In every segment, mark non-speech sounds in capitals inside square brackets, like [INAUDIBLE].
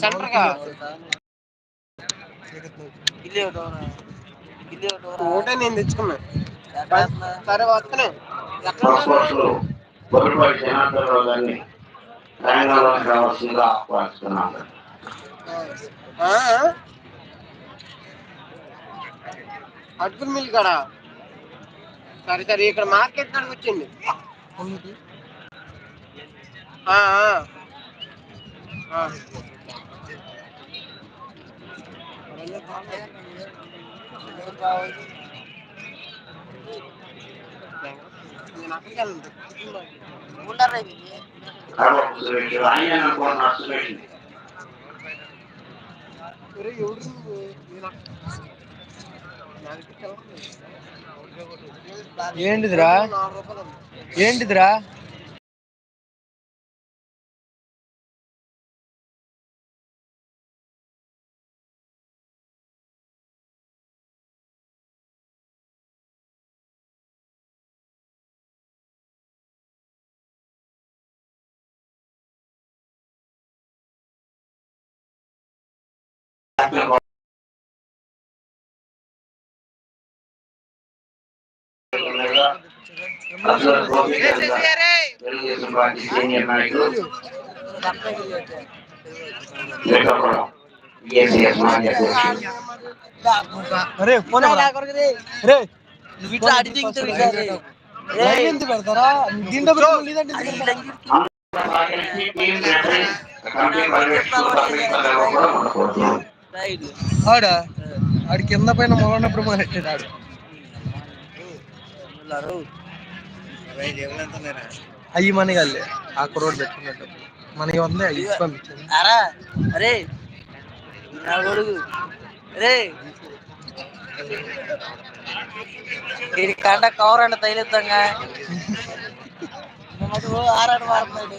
సెంటర్గా ఒకటే నేను తెచ్చుకున్నా. సరే వస్తున్నా. స్పోర్ట్స్ బొరుపాటి జనార్దనరావు గారిని రంగంలోకి రావాల్సిందిగా ఆహ్వానిస్తున్నాను. ఆ? అటుకుల మిల్ కాడ? సరే సరే ఇక్కడ మార్కెట్ కాడికి వచ్చింది. ఆ, ఏంటిదిరా నాలుగు రూపాయలు ఉంది. ఏంటిదిరా అబ్జర్వ్ గోపి గారు తెలుగుదేశం పార్టీ సీనియర్ నాయకులు శ్రీకాకుళం ఈఎస్ఎస్ మాజీ అధ్యక్షులు అరే ఫోన్ రే నువ్వు ఇట్లా అడిగి దిగుతావు ఇట్లా రే. లైవ్ ఎందుకు పెడతారా దీంట్లో పెట్టుకోండి, లేదంటే ఎందుకు పెడతారా? సహకరించి టీం రెఫరీస్ కమిటీ పర్యవేక్షకులు సభ్యులు కూడా ఉండకూడదు రైట్. ఆడా? ఆడి కింద పైన మొదలన్నప్పుడు మొదలెట్టాడు ఆడు. అయ్యి మనీ కల్లే ఆ కురోడ్ పెట్టుకున్నట్టు మనకి ఉంది అయ్యి అరా అరే నా కొడుకు. రే ఇది కండ కవర్ అంట తైలిద్దాంగా [LAUGHS] ఆరాడు మారుతున్నాడు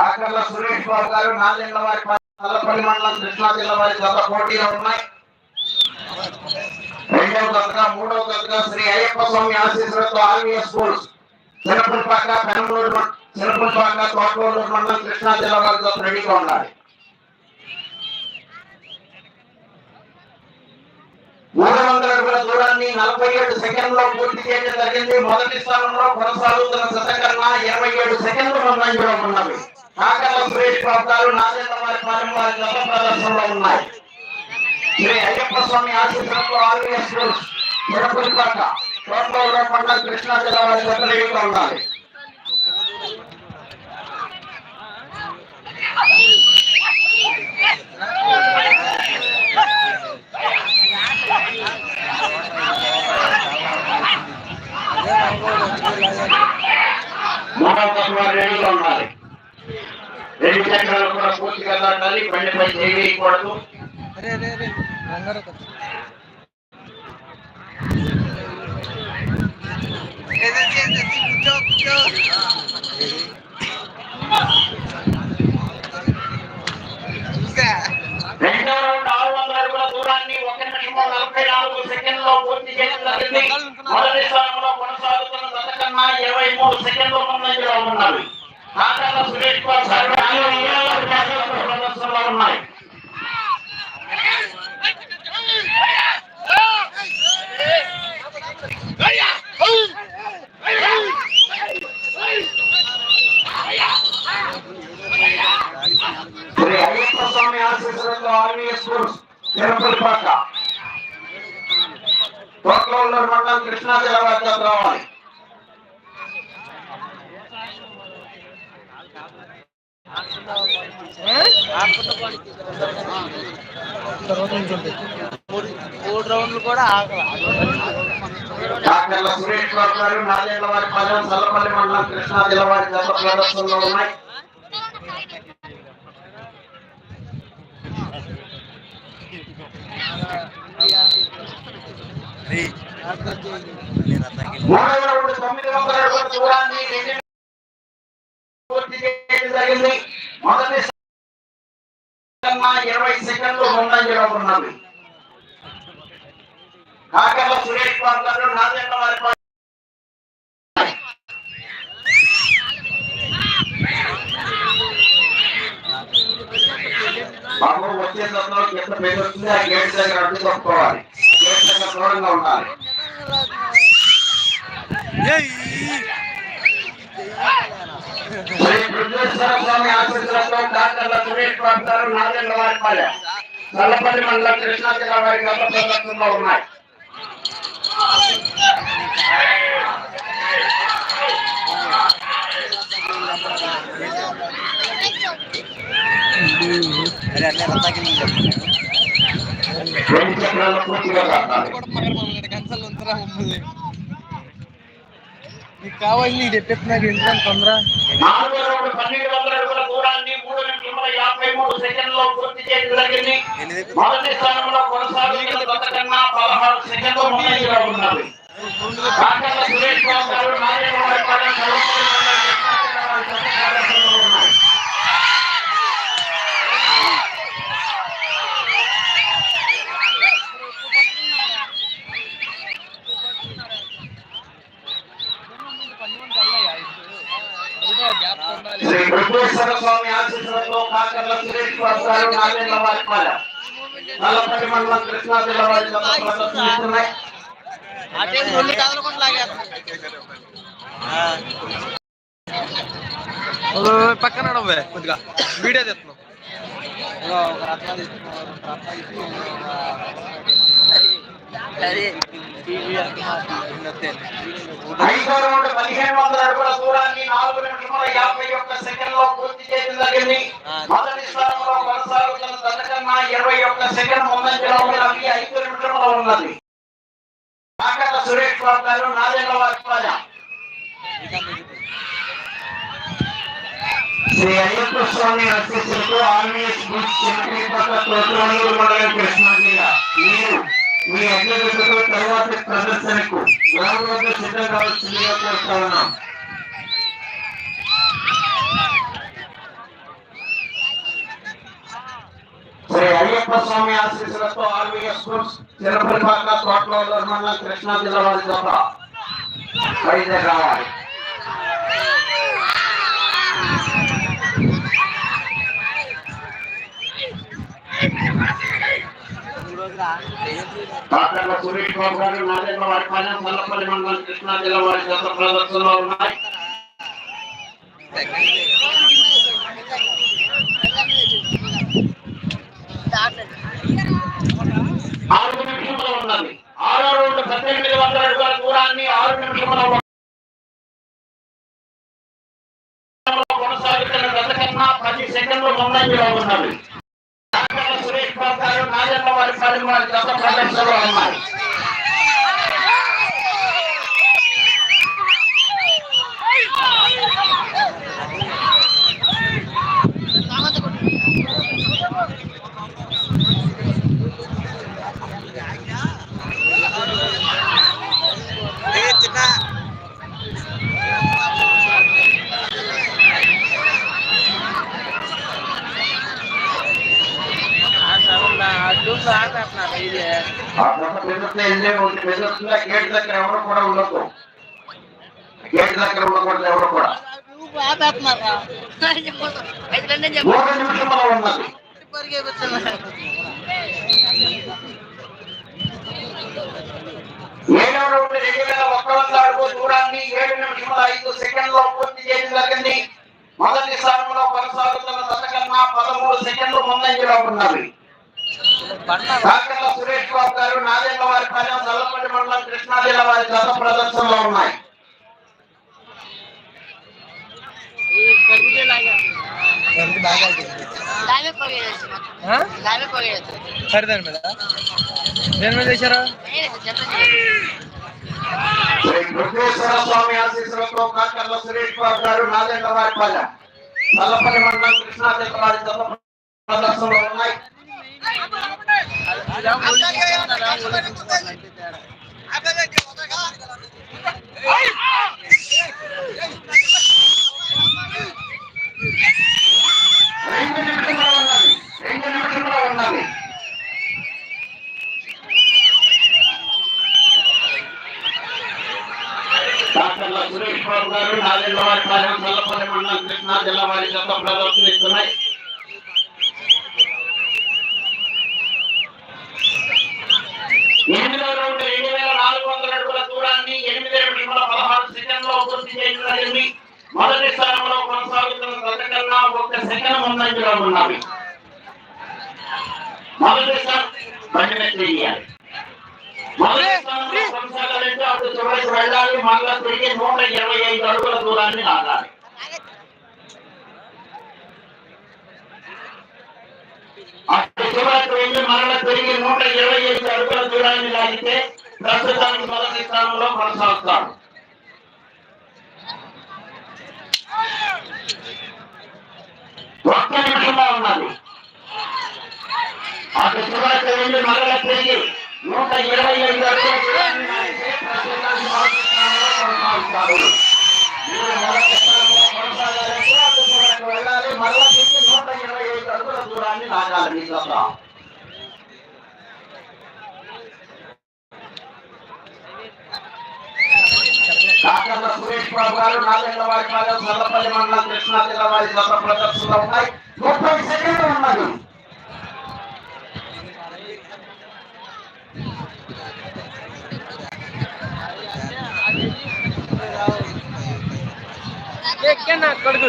ఆకర్ల సురేష్ బాబు గారు నాదెండ్ల వారి నల్లపల్లి మండలం కృష్ణా జిల్లా వారి గత పోటీలో ఉన్నాయి రెండవ గతగా మూడవ గతగా శ్రీ అయ్యప్ప స్వామి ఆశీస్సులతో ఆర్వీఎస్ స్కూల్స్ చిన్నపుల్పాక పెనమలూరు చిన్నపుల్పాక తోటలూరు మండలం కృష్ణా జిల్లా వారి గత రెడీగా ఉండాలి మూడు వందల అడుగుల దూరాన్ని నలభై ఏడు సెకండ్లో పూర్తి చేయడం జరిగింది. మొదటి స్థానంలో కొనసాగుతున్న శతకన్నా ఇరవై ఏడు సెకండ్లు ముందంజలో ఉన్నవి. కాకర్ల సురేష్ ప్రాంతాలు గారు నాగేంద్ర వారి పాలెం వారి గత ప్రదర్శనలో ఉన్నాయి. శ్రీ అయ్యప్ప స్వామి ఆశీస్సులతో ఆర్వీఎస్ స్కూల్స్ తిరుపతిపాక తోటలో మండలం కృష్ణా జిల్లా వారి సెక్రటరీగా రెడీగా ఉండాలి. అదే ఉండాలి రెండు చక్రాలు కూడా పూర్తిగా దాటాలి బండిపై చేయకూడదు రెండో రౌండ్ ఆరు వందల అడుగుల దూరాన్ని ఒక నిమిషము నలభై నాలుగు సెకండ్లో పూర్తి చేయడం జరిగింది. మొదటి స్థానంలో కొనసాగుతున్న గతకన్నా ఇరవై మూడు సెకండ్ల ముందంజలో ఉన్నవి సురేష్ ప్రదర్శనలో ఉన్నాయి. శ్రీ అయ్యప్ప స్వామి ఆశీస్సులతో స్కూల్స్ తోటలో మండలం కృష్ణా రావాలి. మూడు రౌండ్లు కూడా డాక్టర్ల సురేష్ బాబు గారు నాదేళ్ళ వారి పాలెం చల్లపల్లి మండలం కృష్ణా జిల్లా వారి గత ప్రదర్శనలో ఉన్నాయి. మూడవ మొదటి కన్నా ఇరవై సెకండ్లు ముందంజలో ఉన్నవి కాకర్ల సురేష్ బాబు గారు నాదేళ్ళ వారి బాబు వచ్చే సందర్భంలో పేరు వస్తుంది ఆ గేట్ దగ్గర అడ్డు తప్పుకోవాలి. గేట్ దగ్గర దూరంగా ఉండాలి శ్రీ బృందేశ్వర స్వామి ఆశీస్సులతో డాక్టర్ల సురేష్ బాబు గారు నాగేంద్ర వారి పాలెం నల్లపల్లి మండలం కృష్ణా జిల్లా వారి గత ప్రదర్శనలో ఉన్నాయి రెండు చక్రాలు పూర్తిగా నీకు కావాలి నీకు తెప్పిస్తున్నా ఇంట్లో తొందర నాలుగో రౌండ్ పన్నెండు వందల అడుగుల దూరాన్ని మూడు నిమిషముల యాభై మూడు సెకండ్లో పూర్తి చేయడం జరిగింది మొదటి స్థానంలో కొనసాగుతున్న గత కన్నా పదహారు సెకండ్లు ముందంజలో ఉన్నది కాకర్ల సురేష్ బాబు గారు నారాయణ వారి పాలెం చల్లపల్లి మండలం కృష్ణా జిల్లా వారి గత ప్రదర్శనలో ఉన్నాయి. గ్యాప్ ఉండాలి శ్రీ బృహేశ్వర స్వామి ఆశీస్సులతో గారు నారాయణ వారి పాలెం నల్లపల్లి మండలం కృష్ణా జిల్లా వారి పక్కన కొద్దిగా. వీడియో తెస్తున్నాం. ఒక ఐదో రౌండ్ పదిహేను వందల అడుగుల దూరాన్ని నాలుగు నిమిషముల యాభై ఒక్క సెకండ్లో పూర్తి చేయడం జరిగింది మొదటి స్థానంలో కొనసాగుతున్న తనకన్నా ఇరవై ఒక్క సెకండ్ ముందంజలో ఉన్నవి ఐదు నిమిషముల ఉన్నది కాకర్ల సురేష్ బాబు గారు నాదేళ్ళ వారి శ్రీ అయ్యప్ప స్వామి ఆశీస్సులతో ఆర్మీఎస్ మండలం కృష్ణా జిల్లా. మీరు మీ అభ్యర్థులతో తరువాతి ప్రదర్శనకు గ్రామ వద్ద సిద్ధం కావాల్సిందిగా కోరుతా ఉన్నాం. శ్రీ అయ్యప్ప స్వామి ఆశీస్సులతో ఆర్వీఎస్ బుక్స్ చిన్నపల్లిపాక తోటలూరు మండలం కృష్ణా జిల్లా వారి ద్వారా బయలుదేరి రావాలి. డాక్టర్ల సురేష్ బాబు గారు నారాయణ మండలం కృష్ణా జిల్లా వారి గత ప్రదర్శనలో ఉన్నాయి. ఆరు నిమిషంలో ఉన్నది. ఆరో రౌండ్ పద్దెనిమిది వందల అడుగుల దూరాన్ని ఆరు నిమిషంలో కొనసాగుతున్న గత కన్నా పది సెకండ్లు ముందంజలో ఉన్నది డాక్టర్ల సురేష్ బాబు గారు నారాయణ వారి పాలెం వారి గత ప్రదర్శనలో ఉన్నాయి అడ్డు ఆపేస్తున్నారు ఇది ఆ పెద్దల గేట్ దగ్గర ఎవరు కూడా ఉండదు గేట్ దగ్గర ఉండకూడదు ఎవరు కూడా. మూడు నిమిషముల ఉన్నది ఏడవ రౌండ్ రెండు వేల ఒక్క వందల అడుగు దూరాన్ని ఏడు నిమిషముల ఐదు సెకండ్లో పూర్తి చేయడం జరిగింది మొదటి స్థానంలో కొనసాగుతున్న దశకన్నా పదమూడు సెకండ్లు ముందంజలో ఉన్నవి. కాకర్ల సురేష్ బాబు గారు నాదేళ్ళ వారి పాలెం చల్లపల్లి మండలం కృష్ణా జిల్లా వారి గత ప్రదర్శనలో ఉన్నాయి. సరే దాని మీద. దేని మీద వేశారా? చెప్పండి. శ్రీ దుర్గేశ్వర స్వామి ఆశీస్సులతో కాకర్ల సురేష్ బాబు గారు నాదెండ్ల వారిపల్లె నల్లపల్లి మండలం కృష్ణా జిల్లా వారి జత ప్రదర్శనలో ఉన్నాయి. డాక్టర్ల సురేష్ బాబు గారు నాదెండ్ల వారిపాలెం నల్లపల్లి మండలం కృష్ణా జిల్లా వారి జత ప్రదర్శనిస్తున్నాయి ఎనిమిదో రౌండ్ రెండు వేల నాలుగు వందల అడుగుల దూరాన్ని ఎనిమిది నిమిషముల పదహారు సెకండ్లో పూర్తి చేయడం జరిగింది మొదటి స్థానంలో కొనసాగుతున్న గత కన్నా ఒక సెకండ్ ముందంజలో ఉన్నవి. మొదటి స్థానం చేయాలి మొదటి స్థానంలో కొనసాగాలంటే అటు చివరికి వెళ్ళాలి మళ్ళా తిరిగి నూట ఇరవై ఐదు అడుగుల దూరాన్ని లాగాలి. అక్కడ చివరికి వెళ్ళి మరణ తిరిగి నూట ఇరవై ఐదు అడుగుల దూరాన్ని లాగితే ప్రస్తుతానికి మొదటి స్థానంలో కొనసాగుతాడు ఒక్క నిమిషంలో ఉన్నది. అక్కడ చివరికి వెళ్ళి మరణ తిరిగి నూట ఇరవై ఐదు అడుగుల దూరాన్ని లాగితే ప్రస్తుతానికి మొదటి స్థానంలో కొనసాగుతాడు మీరు మొదటి స్థానంలో కొనసాగాలంటే అక్కడ చివరికి వెళ్ళాలి మరల తిరిగి నూట ఇరవై ఐదు అడుగుల దూరాన్ని లాగాలి మీ జత. కాకర్ల సురేష్ బాబు గారు నాగేంద్ర వారి పాలెం సల్లపల్లి మండలం కృష్ణా జిల్లా వారి జత ప్రదర్శనలో ఉన్నాయి ముప్పై సెకండ్లు ఉన్నది ఎక్కన్నా కొడుకు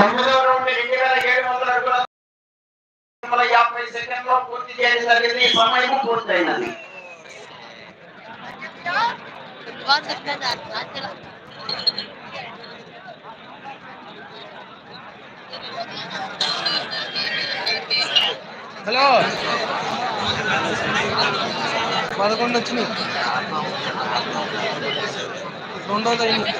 తొమ్మిదవ రెండు వేల ఏడు వందల అడుగుల యాభై సెకండ్లో పూర్తి చేయడం జరిగింది. సమయం పూర్తయినది. హలో. పదకొండు వచ్చినాయి. రెండోది అయింది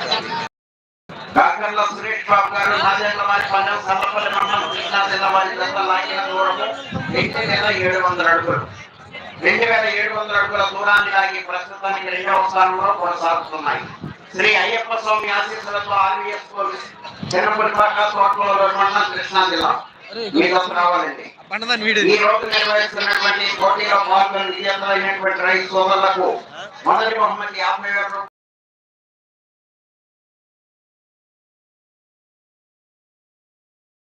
కాకర్ల సురేష్ బాబు గారు నాదేళ్ళ వారి పల్లెం సల్లపల్లి మండలం కృష్ణా జిల్లా వారి లాగిన దూరము రెండు వేల ఏడు వందల అడుగులు. రెండు వేల ఏడు వందల అడుగుల దూరాన్ని లాగి ప్రస్తుతానికి రెండవ స్థానంలో కొనసాగుతున్నాయి. శ్రీ అయ్యప్ప స్వామి ఆశీస్సులతో ఆర్వీఎస్ పోలీస్ చిన్నపల్లి పాక తోటలో మండలం కృష్ణా జిల్లా రావాలండి. ఈ రోజు నిర్వహిస్తున్నటువంటి పోటీలో పాల్గొని విజేతలైనటువంటి రైతు సోదరులకు మొదటి బహుమతి యాభై వేల